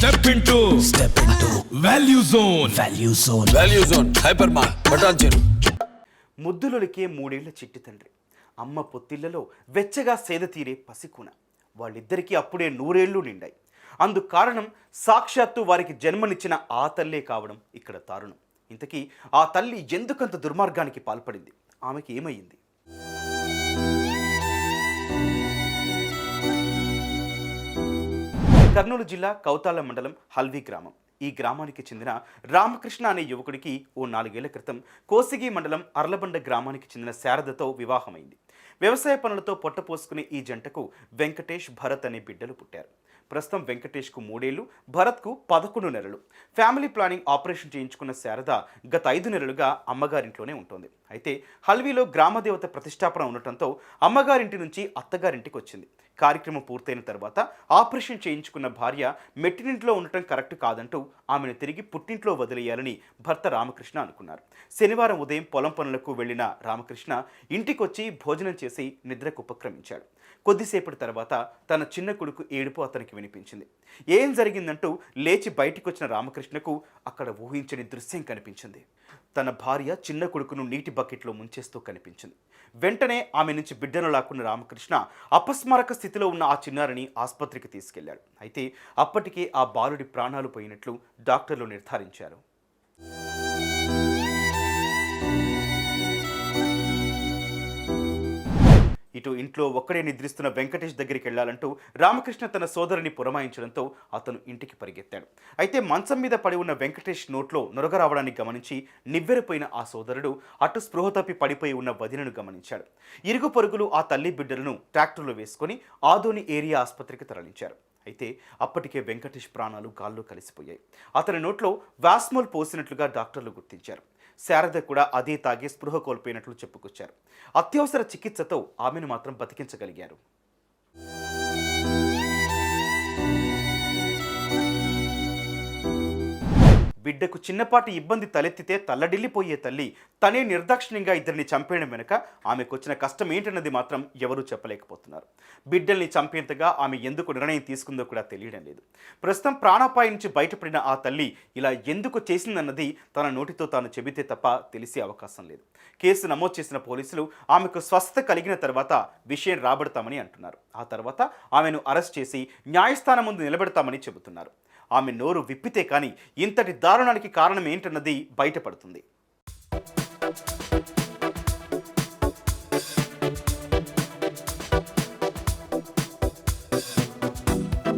Step into step into value zone value zone value zone hypermart బటాన్ చెరు ముద్దులొలికే మూడేళ్ళ చిట్టి తండ్రి. అమ్మ పొత్తిళ్ళలో వెచ్చగా సేద తీరే పసికూన. వాళ్ళిద్దరికీ అప్పుడే నూరేళ్ళు నిండాయి. అందుకు కారణం సాక్షాత్తు వారికి జన్మనిచ్చిన ఆ తల్లే కావడం ఇక్కడ దారుణం. ఇంతకీ ఆ తల్లి ఎందుకంత దుర్మార్గానికి పాల్పడింది? ఆమెకి ఏమయ్యింది? కర్నూలు జిల్లా కౌతాల మండలం హల్వీ గ్రామం. ఈ గ్రామానికి చెందిన రామకృష్ణ అనే యువకుడికి ఓ నాలుగేళ్ళ క్రితం కోసిగి మండలం అర్లబండ గ్రామానికి చెందిన శారదతో వివాహమైంది. వ్యవసాయ పనులతో పొట్టపోసుకునే ఈ జంటకు వెంకటేష్ భరత్ అనే బిడ్డలు పుట్టారు. ప్రస్తుతం వెంకటేష్కు మూడేళ్ళు భరత్కు పదకొండు నెలలు. ఫ్యామిలీ ప్లానింగ్ ఆపరేషన్ చేయించుకున్న శారద గత ఐదు నెలలుగా అమ్మగారింట్లోనే ఉంటుంది. అయితే హల్వీలో గ్రామదేవత ప్రతిష్టాపన ఉండటంతో అమ్మగారింటి నుంచి అత్తగారింటికి వచ్చింది కార్యక్రమం పూర్తయిన తర్వాత ఆపరేషన్ చేయించుకున్న భార్య మెట్టినింట్లో ఉండటం కరెక్ట్ కాదంటూ ఆమెను తిరిగి పుట్టింట్లో వదిలేయాలని భర్త రామకృష్ణ అనుకున్నారు. శనివారం ఉదయం పొలం పనులకు వెళ్ళిన రామకృష్ణ ఇంటికొచ్చి భోజనం చేసి నిద్రకు ఉపక్రమించాడు. కొద్దిసేపటి తర్వాత తన చిన్న కొడుకు ఏడుపు అతనికి వినిపించింది. ఏం జరిగిందంటూ లేచి బయటికి వచ్చిన రామకృష్ణకు అక్కడ ఊహించని దృశ్యం కనిపించింది. తన భార్య చిన్న కొడుకును నీటి బకెట్లో ముంచేస్తూ కనిపించింది. వెంటనే ఆమె నుంచి బిడ్డను లాక్కున్న రామకృష్ణ అపస్మారక స్థితిలో ఉన్న ఆ చిన్నారిని ఆసుపత్రికి తీసుకెళ్ళాడు. అయితే అప్పటికే ఆ బాలుడి ప్రాణాలు పోయినట్లు డాక్టర్లు నిర్ధారించారు. ఇటు ఇంట్లో ఒక్కడే నిద్రిస్తున్న వెంకటేష్ దగ్గరికి వెళ్ళాలంటూ రామకృష్ణ తన సోదరుని పురమాయించడంతో అతను ఇంటికి పరిగెత్తాడు. అయితే మంచం మీద పడి ఉన్న వెంకటేష్ నోట్లో నొరగ రావడాన్ని గమనించి నివ్వెరపోయిన ఆ సోదరుడు అటు స్పృహ తప్పి పడిపోయి ఉన్న వదినను గమనించాడు. ఇరుగు పరుగులు ఆ తల్లి బిడ్డలను ట్రాక్టర్లో వేసుకొని ఆదోని ఏరియా ఆసుపత్రికి తరలించారు. అయితే అప్పటికే వెంకటేష్ ప్రాణాలు గాల్లో కలిసిపోయాయి. అతని నోట్లో వాస్మోల్ పోసినట్లుగా డాక్టర్లు గుర్తించారు. శారద కూడా అదే తాగి స్పృహ కోల్పోయినట్లు చెప్పుకొచ్చారు. అత్యవసర చికిత్సతో ఆమెను మాత్రం బతికించగలిగారు. బిడ్డకు చిన్నపాటి ఇబ్బంది తలెత్తితే తల్లడిల్లిపోయే తల్లి తనే నిర్దాక్షిణ్యంగా ఇద్దరిని చంపేయడం వెనుక ఆమెకు వచ్చిన కష్టం ఏంటన్నది మాత్రం ఎవరూ చెప్పలేకపోతున్నారు. బిడ్డల్ని చంపేంతగా ఆమె ఎందుకు నిర్ణయం తీసుకుందో కూడా తెలియడం లేదు. ప్రస్తుతం ప్రాణాపాయం నుంచి బయటపడిన ఆ తల్లి ఇలా ఎందుకు చేసిందన్నది తన నోటితో తాను చెబితే తప్ప తెలిసే అవకాశం లేదు. కేసు నమోదు చేసిన పోలీసులు ఆమెకు స్వస్థత కలిగిన తర్వాత విషయం రాబడతామని అంటున్నారు. ఆ తర్వాత ఆమెను అరెస్ట్ చేసి న్యాయస్థానం ముందు నిలబెడతామని చెబుతున్నారు. ఆమె నోరు విప్పితే కానీ ఇంతటి దారుణానికి కారణం ఏంటన్నది బయటపడుతుంది.